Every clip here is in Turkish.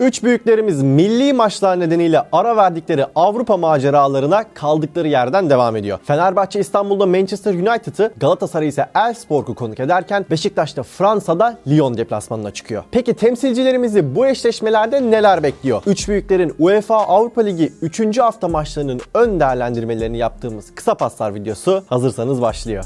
Üç büyüklerimiz milli maçlar nedeniyle ara verdikleri Avrupa maceralarına kaldıkları yerden devam ediyor. Fenerbahçe İstanbul'da Manchester United'ı, Galatasaray ise Elfsborg'u konuk ederken Beşiktaş da Fransa'da Lyon deplasmanına çıkıyor. Peki temsilcilerimizi bu eşleşmelerde neler bekliyor? Üç büyüklerin UEFA Avrupa Ligi 3. hafta maçlarının ön değerlendirmelerini yaptığımız kısa paslar videosu hazırsanız başlıyor.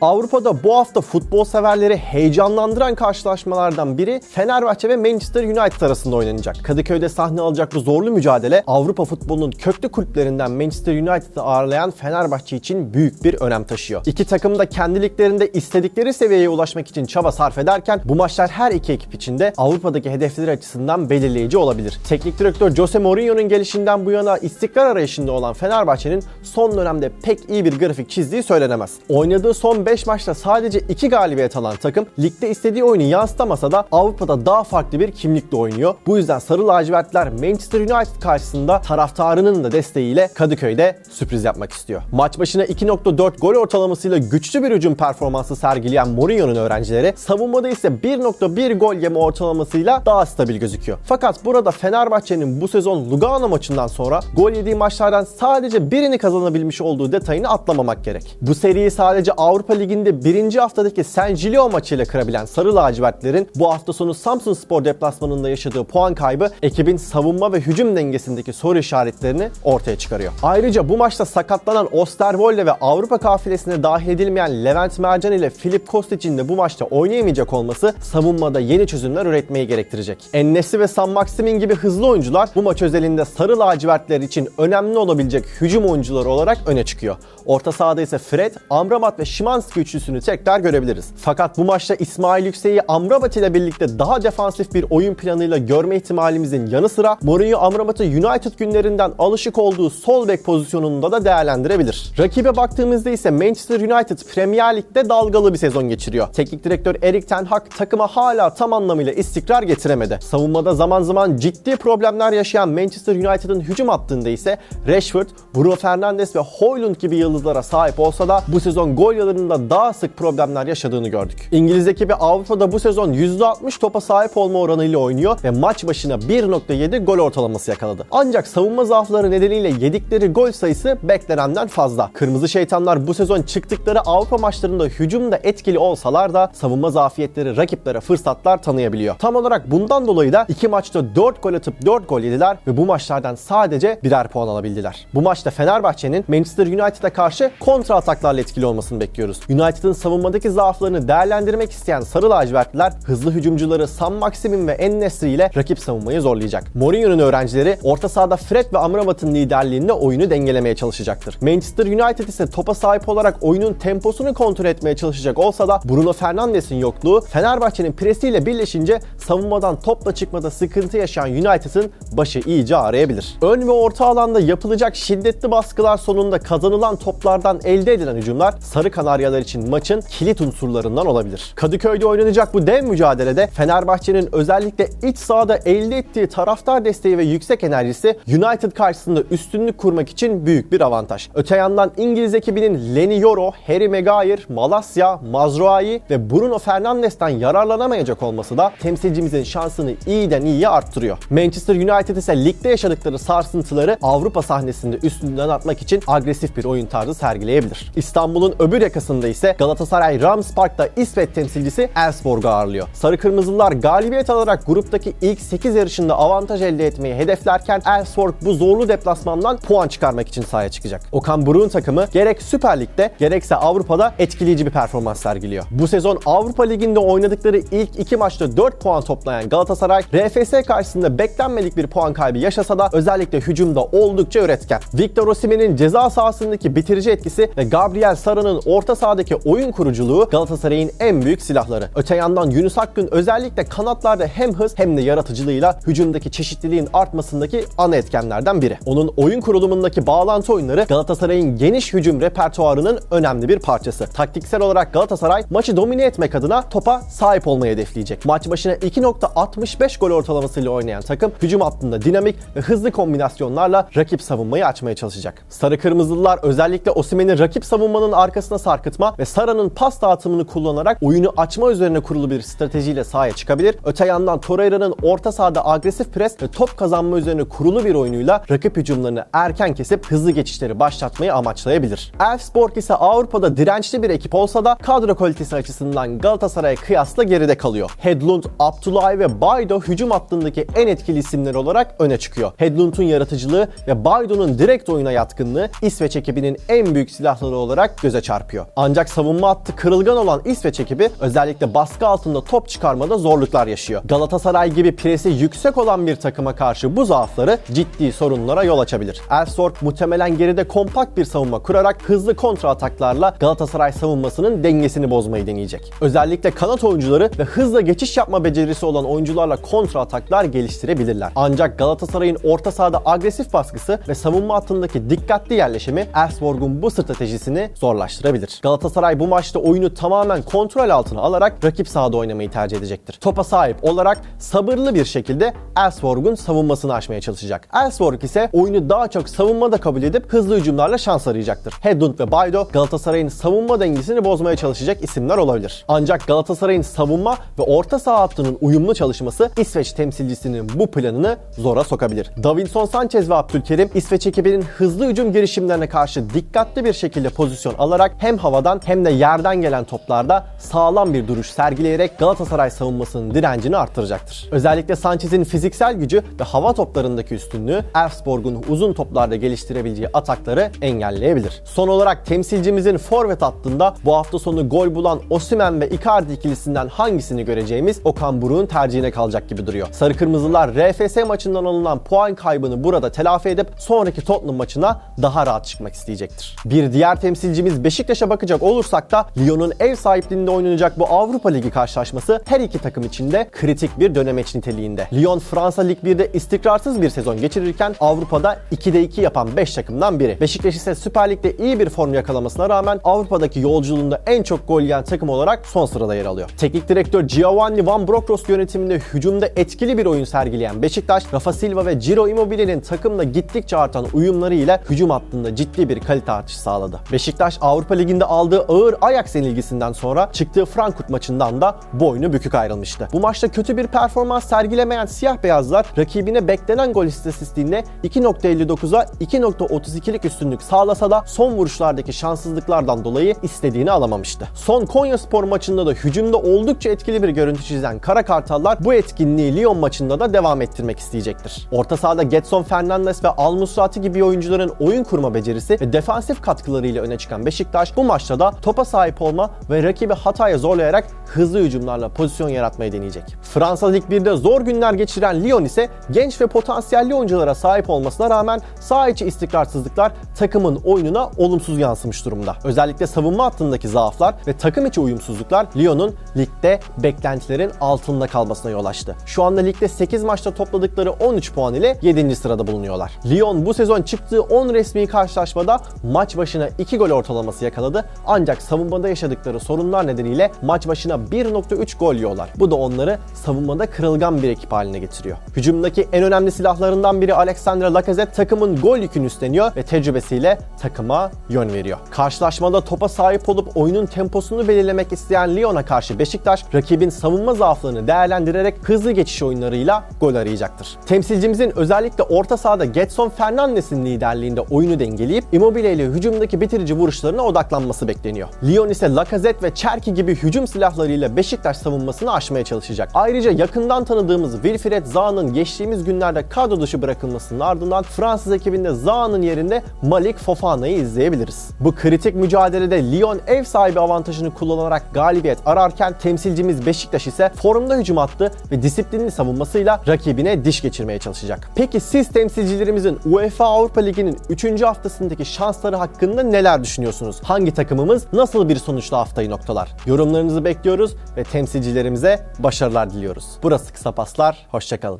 Avrupa'da bu hafta futbol severleri heyecanlandıran karşılaşmalardan biri Fenerbahçe ve Manchester United arasında oynanacak. Kadıköy'de sahne alacak bu zorlu mücadele Avrupa futbolunun köklü kulüplerinden Manchester United'ı ağırlayan Fenerbahçe için büyük bir önem taşıyor. İki takım da kendi liglerinde istedikleri seviyeye ulaşmak için çaba sarf ederken bu maçlar her iki ekip için de Avrupa'daki hedefleri açısından belirleyici olabilir. Teknik direktör Jose Mourinho'nun gelişinden bu yana istikrar arayışında olan Fenerbahçe'nin son dönemde pek iyi bir grafik çizdiği söylenemez. Oynadığı son 5 maçta sadece 2 galibiyet alan takım ligde istediği oyunu yansıtamasa da Avrupa'da daha farklı bir kimlikle oynuyor. Bu yüzden Sarı Lacivertler Manchester United karşısında taraftarının da desteğiyle Kadıköy'de sürpriz yapmak istiyor. Maç başına 2.4 gol ortalamasıyla güçlü bir hücum performansı sergileyen Mourinho'nun öğrencileri savunmada ise 1.1 gol yeme ortalamasıyla daha stabil gözüküyor. Fakat burada Fenerbahçe'nin bu sezon Lugano maçından sonra gol yediği maçlardan sadece birini kazanabilmiş olduğu detayını atlamamak gerek. Bu seriyi sadece Avrupa Ligi'nde birinci haftadaki San Gilio maçıyla kırabilen Sarı Lacivertlerin bu hafta sonu Samsun Spor deplasmanında yaşadığı puan kaybı ekibin savunma ve hücum dengesindeki soru işaretlerini ortaya çıkarıyor. Ayrıca bu maçta sakatlanan Osterwolde ve Avrupa kafilesine dahil edilmeyen Levent Mercan ile Filip Kostic'in de bu maçta oynayamayacak olması savunmada yeni çözümler üretmeyi gerektirecek. Ennesi ve San Maximin gibi hızlı oyuncular bu maç özelinde Sarı Lacivertler için önemli olabilecek hücum oyuncuları olarak öne çıkıyor. Orta sahada ise Fred, Amrabat ve Şimanski üçlüsünü tekrar görebiliriz. Fakat bu maçta İsmail Yüksek'i Amrabat ile birlikte daha defansif bir oyun planıyla görme ihtimalimizin yanı sıra Mourinho Amrabat'ı United günlerinden alışık olduğu sol bek pozisyonunda da değerlendirebilir. Rakibe baktığımızda ise Manchester United Premier Lig'de dalgalı bir sezon geçiriyor. Teknik direktör Erik Ten Hag takıma hala tam anlamıyla istikrar getiremedi. Savunmada zaman zaman ciddi problemler yaşayan Manchester United'ın hücum hattında ise Rashford, Bruno Fernandes ve Højlund gibi yıldızlara sahip olsa da bu sezon gol yalarında daha sık problemler yaşadığını gördük. İngiliz ekibi Avrupa'da bu sezon %60 topa sahip olma oranıyla oynuyor ve maç başına 1.7 gol ortalaması yakaladı. Ancak savunma zaafları nedeniyle yedikleri gol sayısı beklenenden fazla. Kırmızı şeytanlar bu sezon çıktıkları Avrupa maçlarında hücumda etkili olsalar da savunma zafiyetleri rakiplere fırsatlar tanıyabiliyor. Tam olarak bundan dolayı da iki maçta 4 gol atıp 4 gol yediler ve bu maçlardan sadece birer puan alabildiler. Bu maçta Fenerbahçe'nin Manchester United'a karşı kontra ataklarla etkili olmasını bekliyoruz. United'ın savunmadaki zaaflarını değerlendirmek isteyen Sarı Lacivertliler hızlı hücumcuları Sam Maximin ve En-Nesyri ile rakip savunmayı zorlayacak. Mourinho'nun öğrencileri orta sahada Fred ve Amrabat'ın liderliğinde oyunu dengelemeye çalışacaktır. Manchester United ise topa sahip olarak oyunun temposunu kontrol etmeye çalışacak olsa da Bruno Fernandes'in yokluğu Fenerbahçe'nin presiyle birleşince savunmadan topla çıkmada sıkıntı yaşayan United'ın başı iyice ağrıyabilir. Ön ve orta alanda yapılacak şiddetli baskılar sonunda kazanılan toplardan elde edilen hücumlar Sarı Kanaryalar için maçın kilit unsurlarından olabilir. Kadıköy'de oynanacak bu dev mücadelede Fenerbahçe'nin özellikle iç sahada elde ettiği taraftar desteği ve yüksek enerjisi United karşısında üstünlük kurmak için büyük bir avantaj. Öte yandan İngiliz ekibinin Lenny Yoro, Harry Maguire, Malasya, Mazruai ve Bruno Fernandes'ten yararlanamayacak olması da temsilcimizin şansını iyiden iyiye arttırıyor. Manchester United ise ligde yaşadıkları sarsıntıları Avrupa sahnesinde üstünden atmak için agresif bir oyun tarzı sergileyebilir. İstanbul'un öbür yakasında ise Galatasaray Rams Park'ta İsveç temsilcisi Elfsborg'u ağırlıyor. Sarı Kırmızılılar galibiyet alarak gruptaki ilk 8 yarışında avantaj elde etmeyi hedeflerken Elfsborg bu zorlu deplasmandan puan çıkarmak için sahaya çıkacak. Okan Buruk'un takımı gerek Süper Lig'de gerekse Avrupa'da etkileyici bir performans sergiliyor. Bu sezon Avrupa Ligi'nde oynadıkları ilk iki maçta 4 puan toplayan Galatasaray, RFS karşısında beklenmedik bir puan kaybı yaşasa da özellikle hücumda oldukça üretken. Victor Osimhen'in ceza sahasındaki bitirici etkisi ve Gabriel Sara'nın orta sahadaki oyun kuruculuğu Galatasaray'ın en büyük silahları. Öte yandan Yunus Akgün özellikle kanatlarda hem hız hem de yaratıcılığıyla hücumdaki çeşitliliğin artmasındaki ana etkenlerden biri. Onun oyun kurulumundaki bağlantı oyunları Galatasaray'ın geniş hücum repertuarının önemli bir parçası. Taktiksel olarak Galatasaray maçı domine etmek adına topa sahip olmayı hedefleyecek. Maç başına 2.65 gol ortalamasıyla oynayan takım hücum hattında dinamik ve hızlı kombinasyonlarla rakip savunmayı açmaya çalışacak. Sarı Kırmızılılar özellikle Osimhen'i rakip savunmanın arkasına sarkıtmak tutma ve Sara'nın pas dağıtımını kullanarak oyunu açma üzerine kurulu bir stratejiyle sahaya çıkabilir. Öte yandan Torreira'nın orta sahada agresif pres ve top kazanma üzerine kurulu bir oyunuyla rakip hücumlarını erken kesip hızlı geçişleri başlatmayı amaçlayabilir. Elfsborg ise Avrupa'da dirençli bir ekip olsa da kadro kalitesi açısından Galatasaray'a kıyasla geride kalıyor. Hedlund, Abdullah ve Baydo hücum hattındaki en etkili isimler olarak öne çıkıyor. Hedlund'un yaratıcılığı ve Baydo'nun direkt oyuna yatkınlığı İsveç ekibinin en büyük silahları olarak göze çarpıyor. Ancak savunma hattı kırılgan olan İsveç ekibi özellikle baskı altında top çıkarmada zorluklar yaşıyor. Galatasaray gibi presi yüksek olan bir takıma karşı bu zaafları ciddi sorunlara yol açabilir. Elfsborg muhtemelen geride kompakt bir savunma kurarak hızlı kontra ataklarla Galatasaray savunmasının dengesini bozmayı deneyecek. Özellikle kanat oyuncuları ve hızla geçiş yapma becerisi olan oyuncularla kontra ataklar geliştirebilirler. Ancak Galatasaray'ın orta sahada agresif baskısı ve savunma hattındaki dikkatli yerleşimi Elfsborg'un bu stratejisini zorlaştırabilir. Galatasaray bu maçta oyunu tamamen kontrol altına alarak rakip sahada oynamayı tercih edecektir. Topa sahip olarak sabırlı bir şekilde Elfsborg'un savunmasını aşmaya çalışacak. Elfsborg ise oyunu daha çok savunmada kabul edip hızlı hücumlarla şans arayacaktır. Hedlund ve Baydo Galatasaray'ın savunma dengesini bozmaya çalışacak isimler olabilir. Ancak Galatasaray'ın savunma ve orta saha hattının uyumlu çalışması İsveç temsilcisinin bu planını zora sokabilir. Davinson Sanchez ve Abdülkerim İsveç ekibinin hızlı hücum girişimlerine karşı dikkatli bir şekilde pozisyon alarak hem havadan hem de yerden gelen toplarda sağlam bir duruş sergileyerek Galatasaray savunmasının direncini arttıracaktır. Özellikle Sanchez'in fiziksel gücü ve hava toplarındaki üstünlüğü Elfsborg'un uzun toplarda geliştirebileceği atakları engelleyebilir. Son olarak temsilcimizin forvet hattında bu hafta sonu gol bulan Osimhen ve Icardi ikilisinden hangisini göreceğimiz Okan Buruk'un tercihine kalacak gibi duruyor. Sarı Kırmızılar RFS maçından alınan puan kaybını burada telafi edip sonraki Tottenham maçına daha rahat çıkmak isteyecektir. Bir diğer temsilcimiz Beşiktaş'a bakacak olursak da Lyon'un ev sahipliğinde oynanacak bu Avrupa Ligi karşılaşması her iki takım için de kritik bir dönemeç niteliğinde. Lyon Fransa Lig 1'de istikrarsız bir sezon geçirirken Avrupa'da 2'de 2 yapan 5 takımdan biri. Beşiktaş ise Süper Lig'de iyi bir form yakalamasına rağmen Avrupa'daki yolculuğunda en çok gol yiyen takım olarak son sırada yer alıyor. Teknik direktör Giovanni Van Bronckhorst yönetiminde hücumda etkili bir oyun sergileyen Beşiktaş, Rafa Silva ve Ciro Immobile'nin takımla gittikçe artan uyumlarıyla hücum hattında ciddi bir kalite artışı sağladı. Beşiktaş Avrupa Ligi'nde aldığı ağır Ajax yenilgisinden sonra çıktığı Frankfurt maçından da boynu bükük ayrılmıştı. Bu maçta kötü bir performans sergilemeyen siyah beyazlar rakibine beklenen gol istatistiğinde 2.59'a 2.32'lik üstünlük sağlasa da son vuruşlardaki şanssızlıklardan dolayı istediğini alamamıştı. Son Konya Spor maçında da hücumda oldukça etkili bir görüntü çizen Kara Kartallar bu etkinliği Lyon maçında da devam ettirmek isteyecektir. Orta sahada Getson Fernandes ve Al Musrati gibi oyuncuların oyun kurma becerisi ve defansif katkılarıyla öne çıkan Beşiktaş bu maçta da topa sahip olma ve rakibi hataya zorlayarak hızlı hücumlarla pozisyon yaratmayı deneyecek. Fransa Lig 1'de zor günler geçiren Lyon ise genç ve potansiyelli oyunculara sahip olmasına rağmen sağ içi istikrarsızlıklar takımın oyununa olumsuz yansımış durumda. Özellikle savunma hattındaki zaaflar ve takım içi uyumsuzluklar Lyon'un ligde beklentilerin altında kalmasına yol açtı. Şu anda ligde 8 maçta topladıkları 13 puan ile 7. sırada bulunuyorlar. Lyon bu sezon çıktığı 10 resmi karşılaşmada maç başına 2 gol ortalaması yakaladı ancak savunmada yaşadıkları sorunlar nedeniyle maç başına 1.3 gol yiyorlar. Bu da onları savunmada kırılgan bir ekip haline getiriyor. Hücumdaki en önemli silahlarından biri Alexandre Lacazette takımın gol yükünü üstleniyor ve tecrübesiyle takıma yön veriyor. Karşılaşmada topa sahip olup oyunun temposunu belirlemek isteyen Lyon'a karşı Beşiktaş rakibin savunma zaaflarını değerlendirerek hızlı geçiş oyunlarıyla gol arayacaktır. Temsilcimizin özellikle orta sahada Getson Fernandes'in liderliğinde oyunu dengeleyip Immobile ile hücumdaki bitirici vuruşlarına odaklanması bekleniyor. Lyon ise Lacazette ve Cherki gibi hücum silahlarıyla Beşiktaş savunmasını aşmaya çalışacak. Ayrıca yakından tanıdığımız Wilfried Zaha'nın geçtiğimiz günlerde kadro dışı bırakılmasının ardından Fransız ekibinde Zaha'nın yerinde Malik Fofana'yı izleyebiliriz. Bu kritik mücadelede Lyon ev sahibi avantajını kullanarak galibiyet ararken temsilcimiz Beşiktaş ise formda hücum attı ve disiplinli savunmasıyla rakibine diş geçirmeye çalışacak. Peki siz temsilcilerimizin UEFA Avrupa Ligi'nin 3. haftasındaki şansları hakkında neler düşünüyorsunuz? Hangi takımımız nasıl bir sonuçla haftayı noktalar? Yorumlarınızı bekliyoruz ve temsilcilerimize başarılar diliyoruz. Burası Kısa Paslar, hoşçakalın.